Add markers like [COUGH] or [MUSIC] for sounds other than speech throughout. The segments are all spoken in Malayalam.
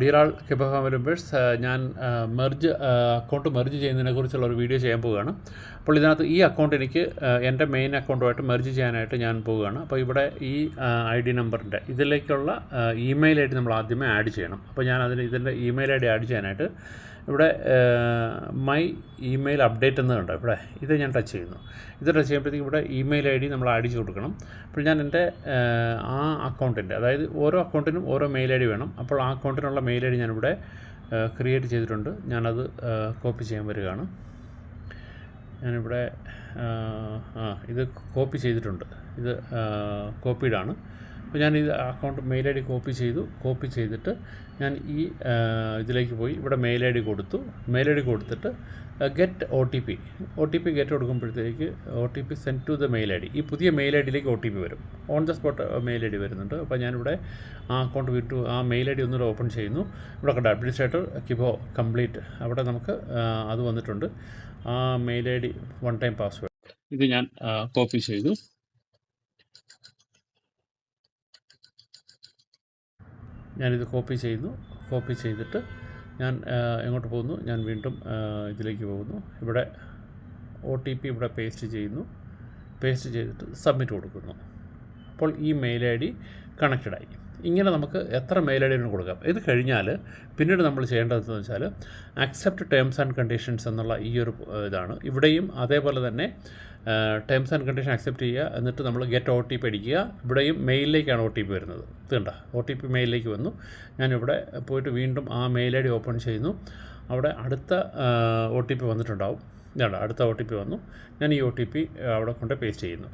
ഡിയറാൾ കിബഹ മെമ്പേഴ്സ് ഞാൻ മെർജ് അക്കൗണ്ട് മെർജ് ചെയ്യുന്നതിനെക്കുറിച്ചുള്ള ഒരു വീഡിയോ ചെയ്യാൻ പോവുകയാണ്. അപ്പോൾ ഇതിനകത്ത് ഈ അക്കൗണ്ട് എനിക്ക് എന്റെ മെയിൻ അക്കൗണ്ടുമായിട്ട് മെർജ് ചെയ്യാനായിട്ട് ഞാൻ പോവുകയാണ്. അപ്പോൾ ഇവിടെ ഈ ഐ ഡി നമ്പറിന്റെ ഇതിലേക്കുള്ള ഇമെയിൽ ഐ ഡി നമ്മൾ ആദ്യമേ ആഡ് ചെയ്യണം. അപ്പോൾ ഞാൻ അതിന് ഇതിന്റെ ഇമെയിൽ ഐ ഡി ആഡ് ചെയ്യാനായിട്ട് ഇവിടെ മൈ ഇമെയിൽ അപ്ഡേറ്റ് എന്ന് കണ്ടോ? ഇവിടെ ഇത് ഞാൻ ടച്ച് ചെയ്യുന്നു. ഇത് ടച്ച് ചെയ്യുമ്പോഴത്തേക്ക് ഇവിടെ ഇമെയിൽ ഐ ഡി നമ്മൾ ആഡ് ചെയ്ത് കൊടുക്കണം. അപ്പോൾ ഞാൻ എന്റെ ആ അക്കൗണ്ടിന്റെ അതായത് ഓരോ അക്കൗണ്ടിനും ഓരോ മെയിൽ ഐ ഡി വേണം. അപ്പോൾ ആ അക്കൗണ്ടിനുള്ള മെയിൽ ഐ ഡി ഞാനിവിടെ ക്രിയേറ്റ് ചെയ്തിട്ടുണ്ട്. ഞാനത് കോപ്പി ചെയ്യാൻ വരികയാണ്. ഞാനിവിടെ ആ ഇത് കോപ്പി ചെയ്തിട്ടുണ്ട്. ഇത് കോപ്പീഡാണ് അപ്പോൾ ഞാൻ ഇത് account mail I D copy ചെയ്തു. കോപ്പി ചെയ്തിട്ട് ഞാൻ ഈ ഇതിലേക്ക് പോയി. ഇവിടെ മെയിൽ ഐ ഡി കൊടുത്തു. മെയിൽ ഐ ഡി കൊടുത്തിട്ട് get O T P O T P get കൊടുക്കുമ്പോഴത്തേക്ക് O T P send to the mail I D ഈ പുതിയ മെയിൽ ഐ ഡിയിലേക്ക് ഒ ടി പി വരും. On the spot mail I D വരുന്നുണ്ട്. അപ്പോൾ ഞാനിവിടെ ആ അക്കൗണ്ട് വിട്ടു ആ മെയിൽ ഐ ഡി ഒന്നുകൂടെ ഓപ്പൺ ചെയ്യുന്നു. ഇവിടെ കണ്ട അഡ്മിനിസ്ട്രേറ്റർ കിബോ കംപ്ലീറ്റ് അവിടെ നമുക്ക് ആ, അത് വന്നിട്ടുണ്ട്. ആ mail I D one time password ഇത് ഞാൻ കോപ്പി ചെയ്തു. ഞാനിത് കോപ്പി ചെയ്യുന്നു. കോപ്പി ചെയ്തിട്ട് ഞാൻ എങ്ങോട്ട് പോകുന്നു? ഞാൻ വീണ്ടും ഇതിലേക്ക് പോകുന്നു. ഇവിടെ ഒ ടി പി ഇവിടെ പേസ്റ്റ് ചെയ്യുന്നു. പേസ്റ്റ് ചെയ്തിട്ട് സബ്മിറ്റ് കൊടുക്കുന്നു. അപ്പോൾ ഈ മെയിൽ ഐ ഡി കണക്റ്റഡ് ആയി ഇങ്ങനെ നമുക്ക് എത്ര മെയിൽ ഐ ഡിനും കൊടുക്കാം? ഇത് കഴിഞ്ഞാൽ പിന്നീട് നമ്മൾ ചെയ്യേണ്ടതെന്ന് വെച്ചാൽ അക്സെപ്റ്റ് ടേംസ് ആൻഡ് കണ്ടീഷൻസ് എന്നുള്ള ഈ ഒരു ഇതാണ്. ഇവിടെയും അതേപോലെ തന്നെ ടേംസ് ആൻഡ് കണ്ടീഷൻ അക്സെപ്റ്റ് ചെയ്യുക എന്നിട്ട് നമ്മൾ ഗെറ്റ് ഒ ടി പി അടിക്കുക. ഇവിടെയും മെയിലിലേക്കാണ് ഒ ടി പി വരുന്നത്. ഇതുണ്ട ഒ ടി പി മെയിലിലേക്ക് വന്നു. ഞാനിവിടെ പോയിട്ട് വീണ്ടും ആ മെയിൽ ഐ ഡി ഓപ്പൺ ചെയ്യുന്നു. അവിടെ അടുത്ത ഒ ടി പി വന്നിട്ടുണ്ടാവും. ഇതാണ് അടുത്ത ഒ ടി പി വന്നു. ഞാൻ ഈ ഒ ടി പി അവിടെ കൊണ്ട് പേസ്റ്റ് ചെയ്യുന്നു.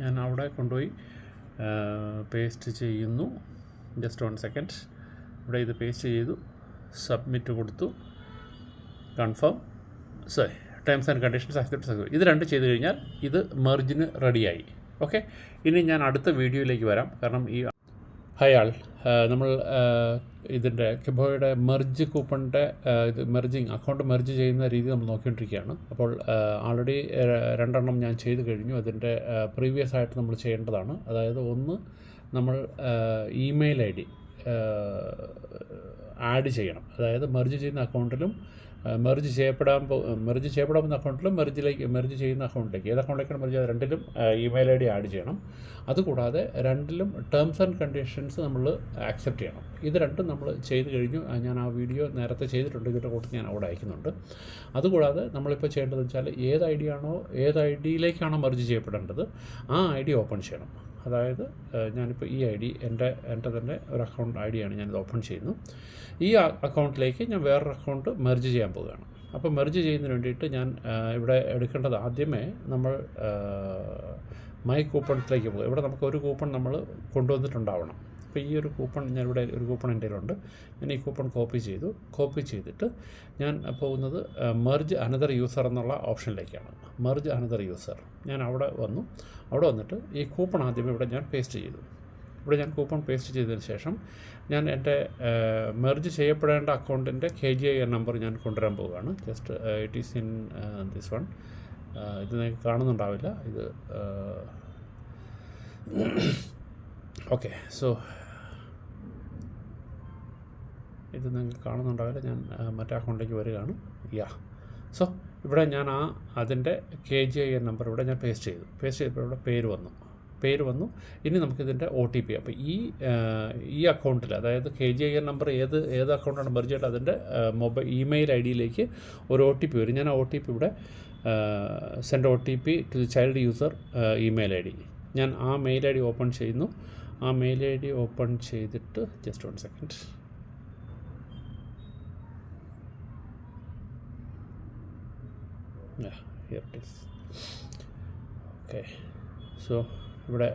ഞാൻ അവിടെ കൊണ്ടുപോയി പേസ്റ്റ് ചെയ്യുന്നു. ജസ്റ്റ് വൺ സെക്കൻഡ് ഇവിടെ ഇത് പേസ്റ്റ് ചെയ്തു സബ്മിറ്റ് കൊടുത്തു. Confirm sorry terms and conditions accept success ഇത് രണ്ട് ചെയ്ത് കഴിഞ്ഞാൽ ഇത് മെർജിന് റെഡിയായി ഓക്കെ ഇനി ഞാൻ അടുത്ത വീഡിയോയിലേക്ക് വരാം. കാരണം ഈ ഹായ് ആൾ നമ്മൾ ഇതിന്റെ കിബോയുടെ മെർജ് കൂപ്പണിന്റെ ഇത് മെർജിങ് അക്കൗണ്ട് മെർജ് ചെയ്യുന്ന രീതി നമ്മൾ നോക്കിക്കൊണ്ടിരിക്കുകയാണ്. അപ്പോൾ ആൾറെഡി രണ്ടെണ്ണം ഞാൻ ചെയ്ത് കഴിഞ്ഞു. അതിന്റെ പ്രീവിയസ് ആയിട്ട് നമ്മൾ ചെയ്യേണ്ടതാണ്. അതായത് ഒന്ന് നമ്മൾ ഇമെയിൽ ഐ ഡി ആഡ് ചെയ്യണം. അതായത് മെർജ് ചെയ്യുന്ന അക്കൗണ്ടിലും മെർജ് ചെയ്യപ്പെടാൻ മെർജ് ചെയ്യപ്പെടാവുന്ന അക്കൗണ്ടിലും മെർജിലേക്ക് മെർജ് ചെയ്യുന്ന അക്കൗണ്ടിലേക്ക് ഏത് അക്കൗണ്ടിലേക്കാണ് മെർജ് ചെയ്യുന്നത്? രണ്ടിലും ഇമെയിൽ ഐ ഡി ആഡ് ചെയ്യണം. അതുകൂടാതെ രണ്ടിലും ടേംസ് ആൻഡ് കണ്ടീഷൻസ് നമ്മൾ ആക്സെപ്റ്റ് ചെയ്യണം. ഇത് രണ്ടും നമ്മൾ ചെയ്ത് കഴിഞ്ഞു. ഞാൻ ആ വീഡിയോ നേരത്തെ ചെയ്തിട്ടുണ്ട്. ഇതിന്റെ കൂട്ടത്തിൽ ഞാൻ അവിടെ അയക്കുന്നുണ്ട്. അതുകൂടാതെ നമ്മളിപ്പോൾ ചെയ്യേണ്ടതെന്ന് വെച്ചാൽ ഏത് ഐ ഡി ആണോ ഏത് ഐ ഡിയിലേക്കാണോ മെർജ് ചെയ്യപ്പെടേണ്ടത് ആ ഐ ഡി ഓപ്പൺ ചെയ്യണം. അതായത് ഞാനിപ്പോൾ ഈ ഐ ഡി എന്റെ എന്റെ തന്നെ ഒരു അക്കൗണ്ട് ഐ ഡിയാണ് ഞാനിത് ഓപ്പൺ ചെയ്യുന്നു. ഈ അക്കൗണ്ടിലേക്ക് ഞാൻ വേറൊരു അക്കൗണ്ട് മെർജ് ചെയ്യാൻ പോവുകയാണ്. അപ്പോൾ മെർജ് ചെയ്യുന്നതിന് വേണ്ടിയിട്ട് ഞാൻ ഇവിടെ എടുക്കേണ്ടത് ആദ്യമേ നമ്മൾ മൈ കൂപ്പൺസിലേക്ക് പോകും. ഇവിടെ നമുക്ക് ഒരു കൂപ്പൺ നമ്മൾ കൊണ്ടുവന്നിട്ടുണ്ടാവണം. അപ്പോൾ ഈ ഒരു കൂപ്പൺ ഞാൻ ഇവിടെ ഒരു കൂപ്പൺ എന്റെ കയ്യിലുണ്ട്. ഞാൻ ഈ കൂപ്പൺ കോപ്പി ചെയ്തു. കോപ്പി ചെയ്തിട്ട് ഞാൻ പോകുന്നത് മെർജ് അനദർ യൂസർ എന്നുള്ള ഓപ്ഷനിലേക്കാണ്. മെർജ് അനദർ യൂസർ ഞാൻ അവിടെ വന്നു. അവിടെ വന്നിട്ട് ഈ കൂപ്പൺ ആദ്യമേ ഇവിടെ ഞാൻ പേസ്റ്റ് ചെയ്തു. ഇവിടെ ഞാൻ കൂപ്പൺ പേസ്റ്റ് ചെയ്തതിന് ശേഷം ഞാൻ എന്റെ മെർജ് ചെയ്യപ്പെടേണ്ട അക്കൗണ്ടിന്റെ K G I N number ഞാൻ കൊണ്ടുവരാൻ പോവുകയാണ്. Just it is in this one ഇത് നിങ്ങൾക്ക് കാണുന്നുണ്ടാവില്ല. ഇത് ഓക്കെ സോ [CLEARS THROAT] ഇത് നിങ്ങൾക്ക് കാണുന്നുണ്ടാവില്ല. ഞാൻ മറ്റേ അക്കൗണ്ടിലേക്ക് വരികയാണ്. യാ. സോ ഇവിടെ ഞാൻ ആ അതിന്റെ K G I N number ഇവിടെ ഞാൻ പേസ്റ്റ് ചെയ്തു. പേസ്റ്റ് ചെയ്തപ്പോൾ ഇവിടെ പേര് വന്നു. പേര് വന്നു. ഇനി നമുക്കിതിന്റെ ഒ ടി പി അപ്പോൾ ഈ ഈ അക്കൗണ്ടിൽ അതായത് K G I N number ഏത് ഏത് അക്കൗണ്ടാണ് മെർജ് ചെയ്തത് അതിന്റെ മൊബൈൽ ഇമെയിൽ ഐ ഡിയിലേക്ക് ഒരു ഒ ടി പി വരും. ഞാൻ ആ ഒ ടി പി ഇവിടെ send O T P to the child user email I D. ഞാൻ ആ മെയിൽ ഐ ഡി ഓപ്പൺ ചെയ്യുന്നു. ആ മെയിൽ ഐ ഡി ഓപ്പൺ ചെയ്തിട്ട് just one second. Yeah, here it is. Okay. So ഇവിടെ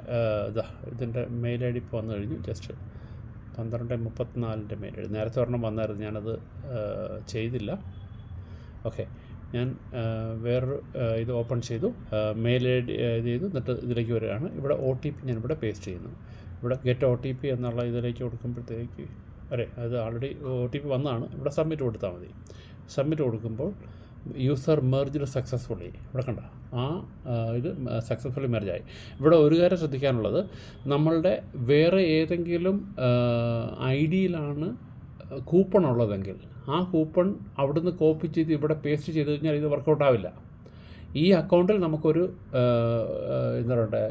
ഇതാ ഇതിന്റെ മെയിൽ ഐ ഡി ഇപ്പോൾ കഴിഞ്ഞു. ജസ്റ്റ് പന്ത്രണ്ട് മുപ്പത്തിനാലിന്റെ മെയിൽ ഐ ഡി നേരത്തെ ഒരെണ്ണം വന്നായിരുന്നു. ഞാനത് ചെയ്തില്ല. ഓക്കെ ഞാൻ വേറൊരു ഇത് ഓപ്പൺ ചെയ്തു. മെയിൽ ഐ ഡി ഇത് ചെയ്തു. എന്നിട്ട് ഇതിലേക്ക് വരികയാണ്. ഇവിടെ ഒ ടി പി ഞാൻ ഇവിടെ പേസ്റ്റ് ചെയ്യുന്നു. ഇവിടെ ഗെറ്റ് ഒ ടി പി എന്നുള്ള ഇതിലേക്ക് കൊടുക്കുമ്പോഴത്തേക്ക് അരെ അത് ആൾറെഡി ഒ ടി പി വന്നതാണ്. ഇവിടെ സബ്മിറ്റ് കൊടുത്താൽ മതി. സബ്മിറ്റ് കൊടുക്കുമ്പോൾ യൂസർ മെർജ്ഡ് സക്സസ്ഫുള്ളി. ഇവിടെ കണ്ട? ആ ഇത് സക്സസ്ഫുള്ളി മെർജായി ഇവിടെ ഒരു കാര്യം ശ്രദ്ധിക്കാനുള്ളത്. നമ്മളുടെ വേറെ ഏതെങ്കിലും ഐ ഡിയിലാണ് കൂപ്പൺ ഉള്ളതെങ്കിൽ ആ കൂപ്പൺ അവിടുന്ന് കോപ്പി ചെയ്ത് ഇവിടെ പേസ്റ്റ് ചെയ്ത് കഴിഞ്ഞാൽ ഇത് വർക്കൗട്ട് ആവില്ല ഈ അക്കൗണ്ടിൽ നമുക്കൊരു എന്താ പറയണ്ടേ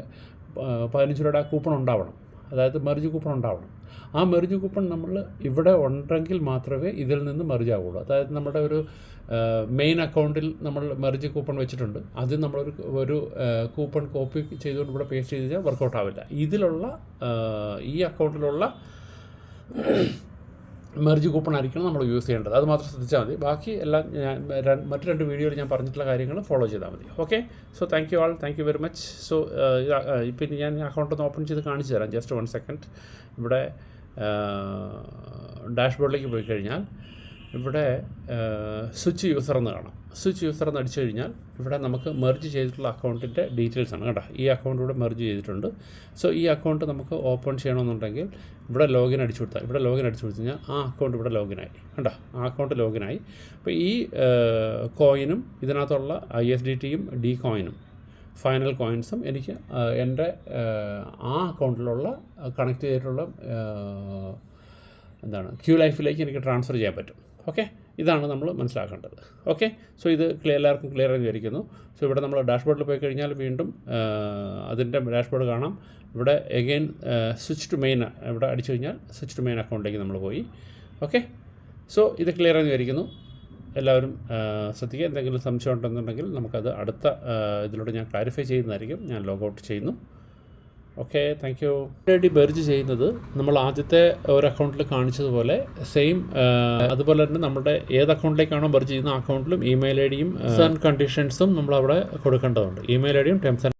പതിനഞ്ച് രൂപയുടെ കൂപ്പൺ ഉണ്ടാവണം. അതായത് മെറിജ് കൂപ്പൺ ഉണ്ടാവണം. ആ മെറിജ് കൂപ്പൺ നമ്മൾ ഇവിടെ ഉണ്ടെങ്കിൽ മാത്രമേ ഇതിൽ നിന്ന് മെറിജ് അതായത് നമ്മുടെ ഒരു മെയിൻ അക്കൗണ്ടിൽ നമ്മൾ മെറിജ് കൂപ്പൺ വെച്ചിട്ടുണ്ട്. അത് നമ്മളൊരു ഒരു കൂപ്പൺ കോപ്പി ചെയ്തുകൊണ്ട് ഇവിടെ പേസ്റ്റ് ചെയ്ത് കഴിഞ്ഞാൽ വർക്കൗട്ട് ആവില്ല. ഇതിലുള്ള ഈ അക്കൗണ്ടിലുള്ള മെർജ് കൂപ്പൺ ആയിരിക്കണം നമ്മൾ യൂസ് ചെയ്യേണ്ടത്. അത് മാത്രം ശ്രദ്ധിച്ചാൽ മതി. ബാക്കി എല്ലാം ഞാൻ മറ്റു രണ്ട് വീഡിയോയിൽ ഞാൻ പറഞ്ഞിട്ടുള്ള കാര്യങ്ങൾ ഫോളോ ചെയ്താൽ മതി. Okay so thank you all thank you very much so ഇപ്പം ഞാൻ അക്കൗണ്ട് ഒന്ന് ഓപ്പൺ ചെയ്ത് കാണിച്ചു തരാം. ജസ്റ്റ് വൺ സെക്കൻഡ് ഇവിടെ ഡാഷ്ബോർഡിലേക്ക് പോയി കഴിഞ്ഞാൽ ഇവിടെ സ്വിച്ച് യൂസർ എന്ന് കാണാം. സ്വിച്ച് യൂസർ എന്ന് അടിച്ചു കഴിഞ്ഞാൽ ഇവിടെ നമുക്ക് മെർജ് ചെയ്തിട്ടുള്ള അക്കൗണ്ടിന്റെ ഡീറ്റെയിൽസ് ആണ് കേട്ടോ. ഈ അക്കൗണ്ട് ഇവിടെ മെർജ് ചെയ്തിട്ടുണ്ട്. സോ ഈ അക്കൗണ്ട് നമുക്ക് ഓപ്പൺ ചെയ്യണമെന്നുണ്ടെങ്കിൽ ഇവിടെ ലോഗിൻ അടിച്ചു കൊടുത്താൽ ഇവിടെ ലോഗിൻ അടിച്ചു കൊടുത്തു കഴിഞ്ഞാൽ ആ അക്കൗണ്ട് ഇവിടെ ലോഗിൻ ആയി. കണ്ടോ? ആ അക്കൗണ്ട് ലോഗിൻ ആയി. അപ്പോൾ ഈ കോയിനും ഇതിനകത്തുള്ള ഐ എസ് ഡി ടിയും ഡി കോയിനും ഫൈനൽ കോയിൻസും എനിക്ക് എന്റെ ആ, അക്കൗണ്ടിലുള്ള കണക്ട് ചെയ്തിട്ടുള്ള എന്താണ് ക്യൂ ലൈഫിലേക്ക് എനിക്ക് ട്രാൻസ്ഫർ ചെയ്യാൻ പറ്റും. ഓക്കെ? ഇതാണ് നമ്മൾ മനസ്സിലാക്കേണ്ടത്. ഓക്കെ? സോ ഇത് ക്ലിയർ എല്ലാവർക്കും ക്ലിയർ ആയി വിചാരിക്കുന്നു സോ ഇവിടെ നമ്മൾ ഡാഷ്ബോർഡിൽ പോയി കഴിഞ്ഞാൽ വീണ്ടും അതിന്റെ ഡാഷ്ബോർഡ് കാണാം. ഇവിടെ എഗെയിൻ സ്വിച്ച് ടു മെയിൻ ഇവിടെ അടിച്ചു കഴിഞ്ഞാൽ സ്വിച്ച് ടു മെയിൻ അക്കൗണ്ടിലേക്ക് നമ്മൾ പോയി. ഓക്കെ? സോ ഇത് ക്ലിയർ ആയി വിചാരിക്കുന്നു എല്ലാവരും ശ്രദ്ധിക്കുക. എന്തെങ്കിലും സംശയം ഉണ്ടെന്നുണ്ടെങ്കിൽ നമുക്കത് അടുത്ത ഇതിലൂടെ ഞാൻ ക്ലാരിഫൈ ചെയ്യുന്നതായിരിക്കും. ഞാൻ ലോഗൗട്ട് ചെയ്യുന്നു. ഓക്കെ താങ്ക് യു ഡി മെർജ് ചെയ്യുന്നത് നമ്മൾ ആദ്യത്തെ ഒരു അക്കൗണ്ടിൽ കാണിച്ചതുപോലെ സെയിം അതുപോലെ തന്നെ നമ്മുടെ ഏത് അക്കൗണ്ടിലേക്കാണോ മെർജ് ചെയ്യുന്ന അക്കൗണ്ടിലും ഇമെയിൽ ഐ ഡിയും കണ്ടീഷൻസും നമ്മൾ അവിടെ കൊടുക്കേണ്ടതുണ്ട്. ഇമെയിൽ ഐ ഡിയും ടേംസ് ആൻഡ്